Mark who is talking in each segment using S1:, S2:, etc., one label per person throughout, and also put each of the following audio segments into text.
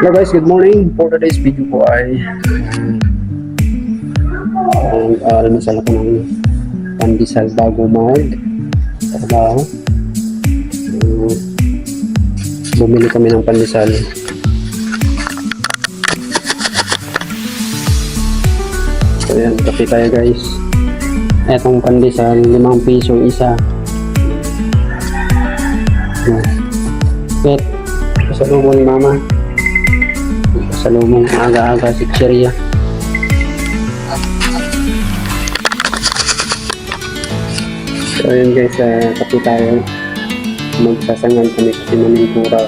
S1: Hello guys, good morning. For today's video po ay ang uh, almasal ako ng pandesal bago mag trabaho. Uh, bumili kami ng pandesal. So yan, kape tayo guys. Etong pandesal, limang piso isa. Pet, pasalubong ni mama. Pasalubong aga-aga si Cheria. So yun guys, uh, kape tayo. Magsasangan kami kasi manintura.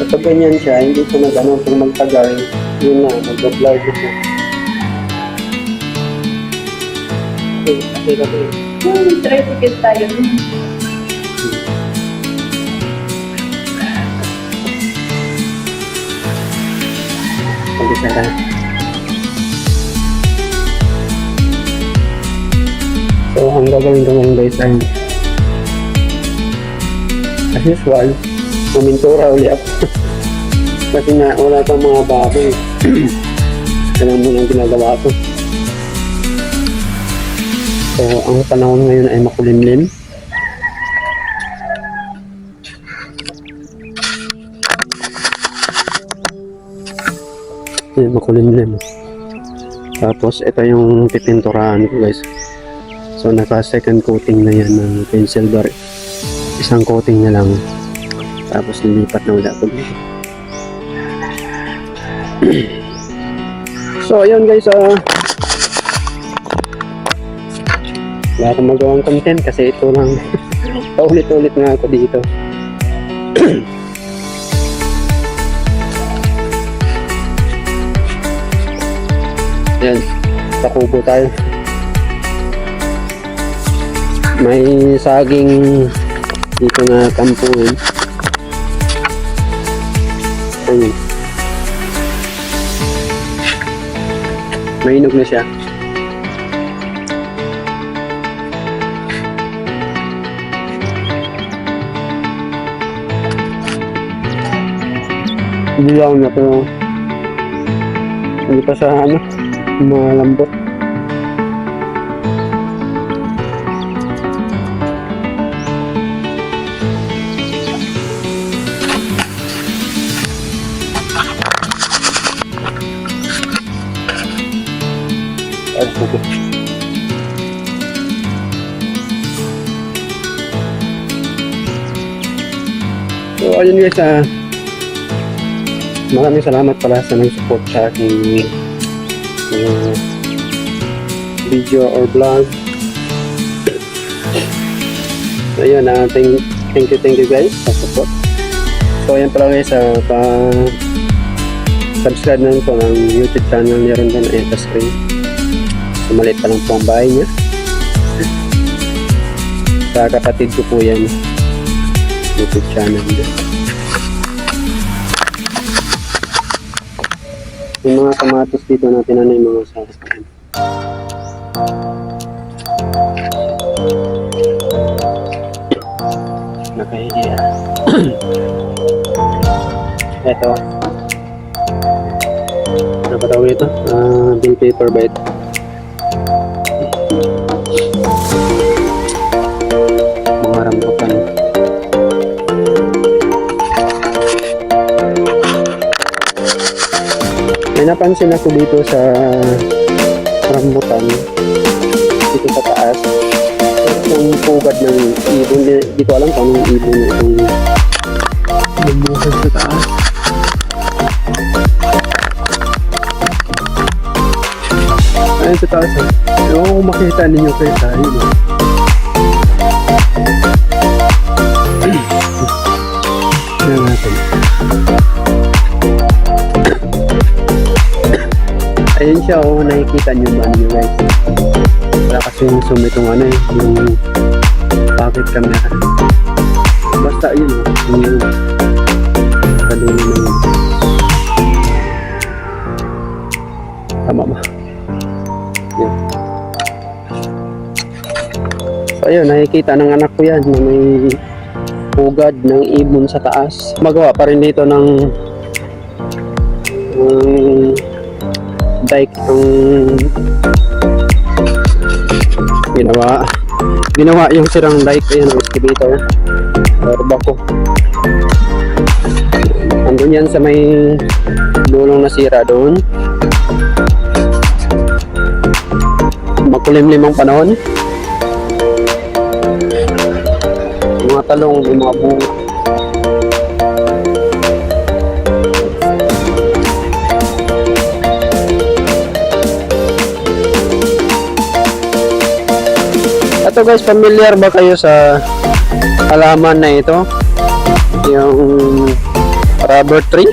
S1: Kapag ganyan siya, hindi ko na gano'n pag magtagal, yun na, mag-vlog ito. Okay, okay, okay.
S2: Hmm, tricycle tayo.
S1: Pag-isa So, ang gagawin ko ngayon guys ay as usual, pumintura uli ako. Kasi nga, wala pang mga baboy. Alam mo lang ginagawa ko. So, ang panahon ngayon ay makulimlim. Yan, makulimlim. Tapos, ito yung pipinturahan ko guys. So, naka second coating na yan ng pencil bar. Isang coating na lang. Tapos, lilipat na ako dito. so, ayun guys. ah wala akong magawang content kasi ito lang. Paulit-ulit nga ako dito. Yan, pakubo tayo. May saging dito na kampuin. Ayun. Mainog na siya. Dilaw na pero hindi pa sa ano, malambot. Ay, puto. So, ayun guys, ah, maraming salamat pala sa nag-support sa aking uh, video or vlog. So, ayun, ah, thank, thank you, thank you guys sa support. So, ayan pala guys, ah, pa subscribe na po ng YouTube channel niya rin doon sa screen. So, maliit pa lang po ang bahay niya. Sa kapatid ko po yan. YouTube channel niya. Yung mga kamatos dito natin ano yung mga sasakyan. Nakahihiya. Ito. Ano ba tawag ito? Ah, bill paper ba napansin ako dito sa rambutan dito sa taas. Yung pugad ng ibon di, ko alam kung anong ibon itong bumukas sa taas. Ayun sa taas eh ewan ko makita ninyo kayo tayo no? Siya, oh, nakikita nyo ba nyo guys? Wala kasi yung zoom itong ano eh, yung pocket camera. Basta yun, oh, yung kadulo ng Tama ba? Yun. So ayun, nakikita ng anak ko yan na may pugad ng ibon sa taas. Magawa pa rin dito ng um, dike ang ginawa. Ginawa yung sirang dike ayan ang excavator. Or bako. Andun yan sa may dulong nasira doon. Makulimlim ang panahon. Mga talong yung mga bunga Ito guys, familiar ba kayo sa halaman na ito? Yung rubber tree?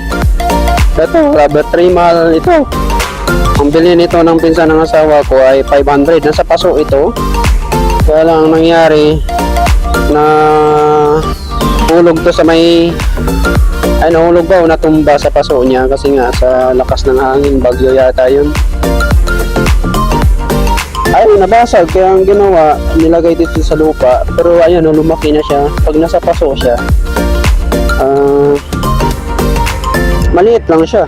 S1: Ito, rubber tree mahal ito. Ang bili nito ng pinsan ng asawa ko ay 500. Nasa paso ito. Kaya lang ang nangyari na hulog to sa may ay nahulog ba o natumba sa paso niya kasi nga sa lakas ng hangin bagyo yata yun ay nabasag. Kaya ang ginawa nilagay dito sa lupa. Pero ayan lumaki na siya. Pag nasa paso siya ah maliit lang siya.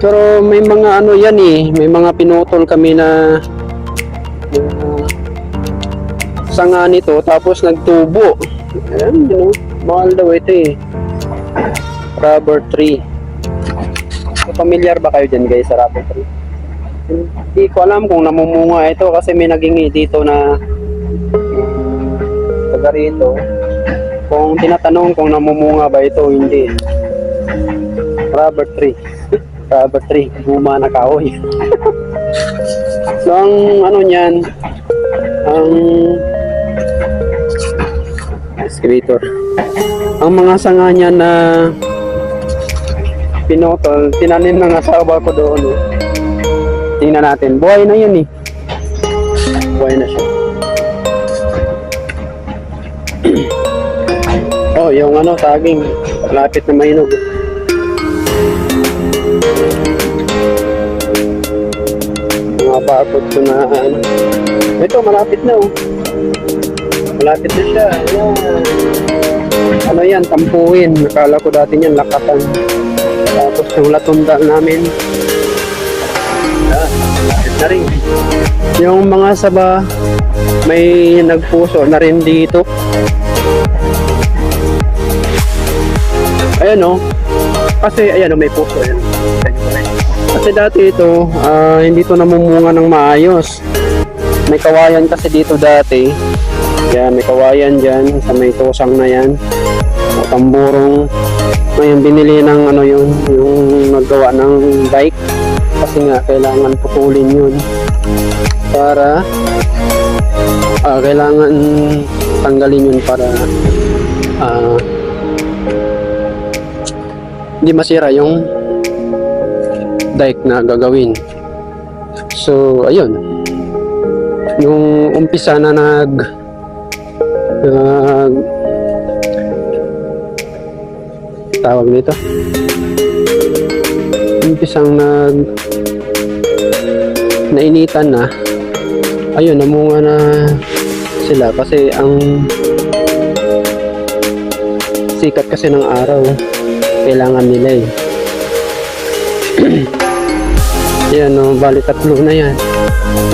S1: Pero may mga ano yan eh. May mga pinutol kami na na sanga nito. Tapos nagtubo. Ayan you know mahal daw ito eh. Rubber tree. Familiar ba kayo dyan guys sa rubber tree hindi ko alam kung namumunga ito kasi may nagingi dito na um, taga rito. Kung tinatanong kung namumunga ba ito, hindi. Rubber tree. Rubber tree. Buma na kahoy. so, ang ano niyan, ang excavator. Ang mga sanga niya na pinotol, tinanim ng asawa ko doon. oh. Tingnan natin. Buhay na yun eh. Buhay na siya. oh, yung ano, saging. Malapit na mainog. Mga bakod ko na ano. Ito, malapit na oh. Malapit na siya. Ayan. Ano yan, tampuhin. Nakala ko dati yan, lakatan. Tapos yung latunda namin, na rin. Yung mga saba, may nagpuso na rin dito. Ayan o. Kasi ayan o, may puso. Ayan. Kasi dati ito, ah, hindi to namumunga ng maayos. May kawayan kasi dito dati. Yan, may kawayan dyan sa may tusang na yan. O tamburong. Ngayon binili ng ano yun, yung naggawa ng bike kasi nga kailangan putulin yun. Para ah, kailangan tanggalin yun para ah, hindi masira yung dike na gagawin. So ayun. Yung umpisa na nag nag tawag nito? Umpisang nag nainitan na. Ayun namunga na sila kasi ang sikat kasi ng araw. Kailangan nila eh. Yan no bali tatlo na yan.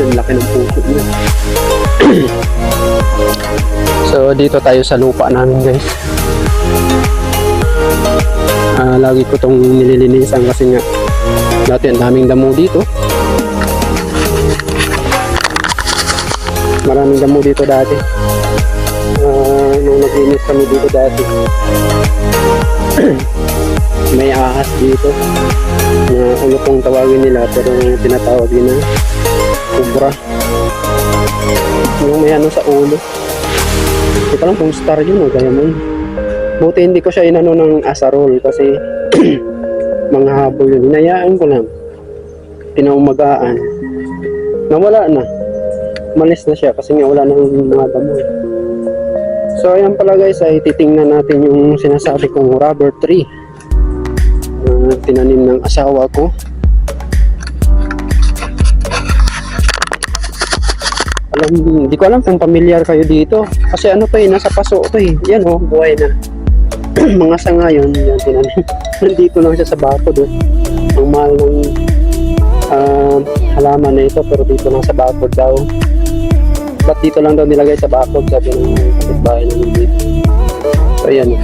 S1: Yung laki ng puso niya. So dito tayo sa lupa namin guys. Ah, lagi ko tong nililinisan kasi nga dati ang daming damo dito maraming damo dito dati. Ah, nung naglinis kami dito dati. May ahas dito na ano pong tawagin nila pero tinatawag din na kubra. Yung may ano sa ulo. Hindi lang kung star yun o kaya mo buti hindi ko siya inano ng asarol kasi mga habol yun. Hinayaan ko lang. Pinaumagaan. Nawala na malis na siya kasi nga wala nang mga damo. So ayan pala guys ay titingnan natin yung sinasabi kong rubber tree. Na tinanim ng asawa ko. Alam hindi ko alam kung familiar kayo dito. Kasi ano to eh nasa paso to eh. Yan oh buhay na. Mga sanga yun. Yan tinanim. Nandito lang siya sa bako doon. Pagmamahal ng ah, halaman na ito pero dito lang sa bakod daw. Ba't dito lang daw nilagay sa bakod sabi ng kapitbahay namin dito. So ayan.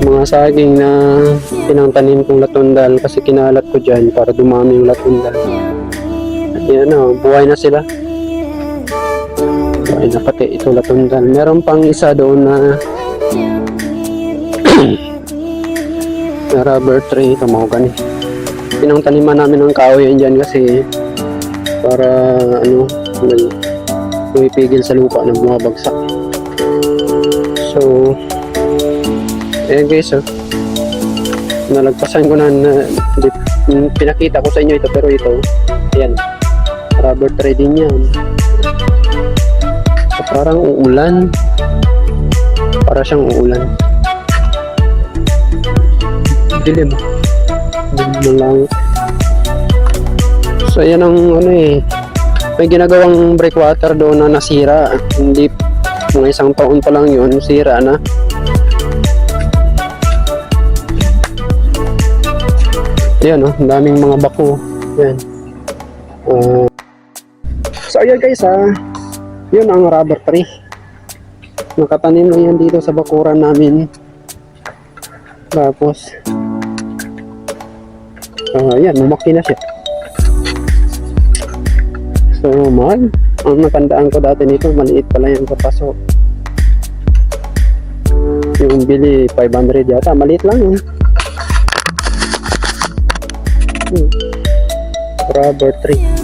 S1: Mga saging na pinangtanim kong latundal kasi kinalat ko dyan para dumami yung latundal. At yan o, buhay na sila. Buhay na pati ito latundal. Meron pang isa doon na na rubber tree, tumawagan eh. Pinangtaniman namin ng kahoy yan dyan kasi para ano, may pumipigil sa lupa na bumabagsak. So, ayan guys, oh. Nalagpasan ko na, na pinakita ko sa inyo ito pero ito, ayan, rubber tree din yan. So, parang uulan. Para siyang uulan. Dilim. Dilim lang. So, yan ang ano eh. May ginagawang breakwater doon na nasira. Hindi, mga isang taon pa lang yun, sira na. Yan oh, daming mga bako. Yan. Uh, so, ayan guys ah. Yun ang rubber tree. Nakatanim lang yan dito sa bakuran namin. Tapos, ah yan, lumaki na siya. So, mahal. Ang natandaan ko dati nito, maliit pala yung kapaso. Yung bili, 500 yata. Maliit lang yun. Hmm. Rubber tree.